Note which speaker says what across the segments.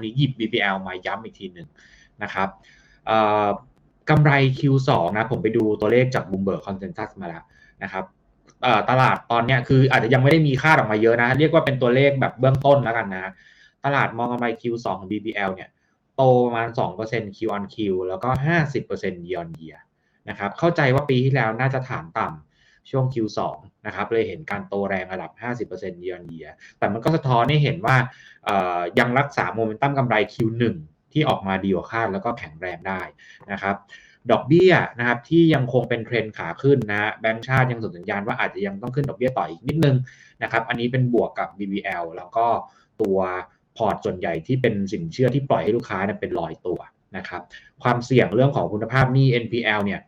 Speaker 1: ันนี้หยิบ BBL มาย้ำอีกทีหนึ่งนะครับกำไร Q2 นะผมไปดูตัวเลขจาก Bloomberg Consensus มาแล้วนะครับตลาดตอนนี้คืออาจจะยังไม่ได้มีค่าออกมาเยอะนะ เรียกว่าเป็นตัวเลขแบบเบื้องต้นแล้วกันนะ ตลาดมองกำไร Q2 ของ BBL เนี่ยโตประมาณ 2% Q on Q แล้วก็ 50% year on year นะครับเข้าใจว่าปีที่แล้วน่าจะฐานต่ำช่วง Q2 นะครับเลยเห็นการโตแรงระดับ 50% year on year แต่มันก็สะท้อนให้เห็นว่า ยังรักษาโมเมนตัมกำไร Q1 ที่ออกมาดีกว่าคาดแล้วก็แข็งแรงได้นะครับดอกเบี้ยนะครับที่ยังคงเป็นเทรนขาขึ้นนะแบงก์ชาติยังส่งสัญญาณว่าอาจจะยังต้องขึ้นดอกเบี้ยต่ออีกนิดนึงนะครับอันนี้เป็นบวกกับ BBL แล้วก็ตัวพอร์ตส่วนใหญ่ที่เป็นสินเชื่อที่ปล่อยให้ลูกค้าเนี่ยเป็นลอยตัวนะครับความเสี่ยงเรื่องของคุณภาพหนี้ NPL เนี่ย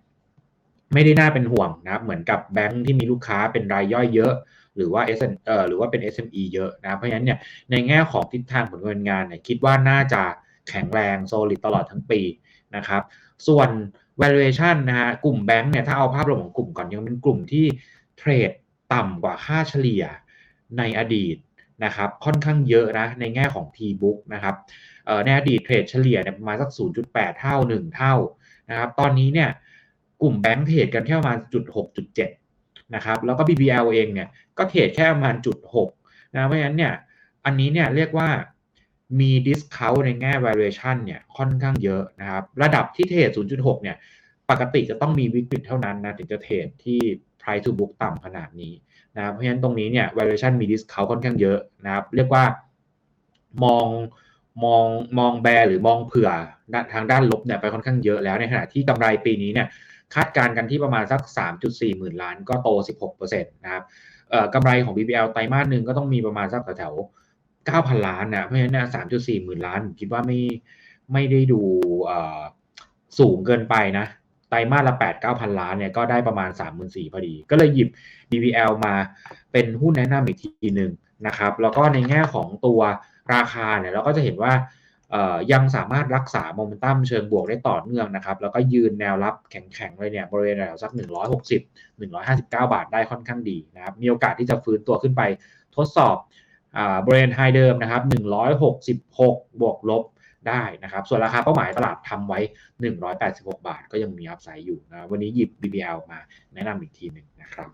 Speaker 1: ไม่ได้น่าเป็นห่วงนะครับเหมือนกับแบงก์ที่มีลูกค้าเป็นรายย่อยเยอะ หรือว่า S เอ่อหรือว่าเป็น SME เยอะนะเพราะฉะนั้นเนี่ยในแง่ของทิศทางผลการงานเนี่ยคิดว่าน่าจะแข็งแรงโซลิดตลอดทั้งปีนะครับส่วน valuation นะฮะกลุ่มแบงก์เนี่ยถ้าเอาภาพรวมของกลุ่มก่อนยังเป็นกลุ่มที่เทรดต่ำกว่าค่าเฉลี่ยในอดีตนะครับค่อนข้างเยอะนะในแง่ของ P-book นะครับในอดีตเทรดเฉลี่ยเนี่ยประมาณสัก 0.8 เท่า 1 เท่านะครับตอนนี้เนี่ยกลุ่มแบงก์เทรดกันแค่ประมาณจุด6.7 นะครับแล้วก็ BBL เองเนี่ยก็เทรดแค่ประมาณจุด6นะเพราะฉะนั้นเนี่ยอันนี้เนี่ยเรียกว่ามี discount ในแง่ valuation เนี่ยค่อนข้างเยอะนะครับระดับที่เทรด 0.6 เนี่ยปกติจะต้องมีวิกฤตเท่านั้นนะถึงจะเทรดที่ price to book ต่ำขนาดนี้นะเพราะฉะนั้นตรงนี้เนี่ย valuation มี discount ค่อนข้างเยอะนะครับเรียกว่ามองมองมองแบร์หรือมองเผื่อทางด้านลบเนี่ยไปค่อนข้างเยอะแล้วในขณะที่กำไรปีนี้เนี่ย คาดการณ์กันที่ประมาณสัก 3.4 หมื่นล้านก็โต 16%นะครับกำไรของ BBL ไตรมาสหนึ่งก็ต้องมีประมาณสักแถวๆ9,000 ล้านนะเพราะฉะนั้นสามจุดสี่หมื่นล้านคิดว่าไม่ไม่ได้ดูสูงเกินไปนะไตรมาสละ 8 9 0 0 0ล้านเนี่ยก็ได้ประมาณ 3 4 0 0 0พอดี ก็เลยหยิบ BBL มาเป็นหุ้นแนะนำอีกทีหนึ่งนะครับ แล้วก็ในแง่ของตัวราคาเนี่ยเราก็จะเห็นว่า ยังสามารถรักษาโมเมนตัมเชิงบวกได้ต่อเนื่องนะครับ แล้วก็ยืนแนวรับแข็งๆเลยเนี่ยบริเวณแถวสัก 160 159 บาทได้ค่อนข้างดีนะครับ มีโอกาสที่จะฟื้นตัวขึ้นไปทดสอบบริเวณไฮเดิมนะครับ 166 บวกลบได้นะครับ ส่วนราคาเป้าหมายตลาดทำไว้ 186 บาท ก็ยังมีอัพไซด์อยู่นะ วันนี้หยิบ BBL มาแนะนำอีกทีหนึ่งนะครับ